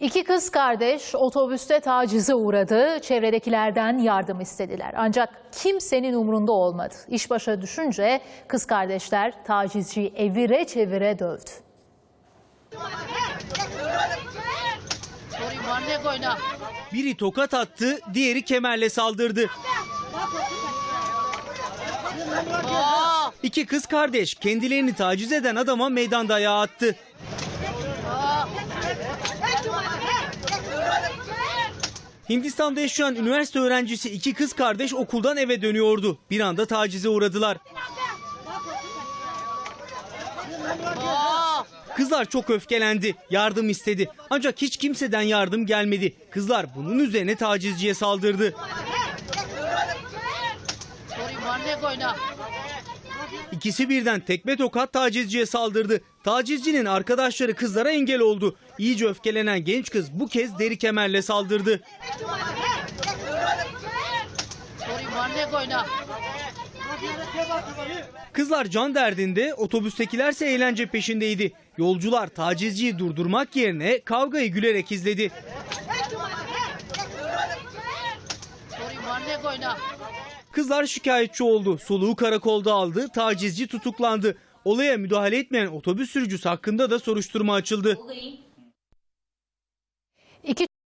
İki kız kardeş otobüste tacize uğradı. Çevredekilerden yardım istediler. Ancak kimsenin umrunda olmadı. İş başa düşünce kız kardeşler tacizciyi evire çevire dövdü. Biri tokat attı, diğeri kemerle saldırdı. İki kız kardeş kendilerini taciz eden adama meydan dayağı attı. Hindistan'da yaşayan üniversite öğrencisi iki kız kardeş okuldan eve dönüyordu. Bir anda tacize uğradılar. Kızlar çok öfkelendi, yardım istedi. Ancak hiç kimseden yardım gelmedi. Kızlar bunun üzerine tacizciye saldırdı. İkisi birden tekme tokat tacizciye saldırdı. Tacizcinin arkadaşları kızlara engel oldu. İyice öfkelenen genç kız bu kez deri kemerle saldırdı. Kızlar can derdinde, otobüstekilerse eğlence peşindeydi. Yolcular tacizciyi durdurmak yerine kavgayı gülerek izledi. Ne koyna? Kızlar şikayetçi oldu. Soluğu karakolda aldı, tacizci tutuklandı. Olaya müdahale etmeyen otobüs sürücüsü hakkında da soruşturma açıldı.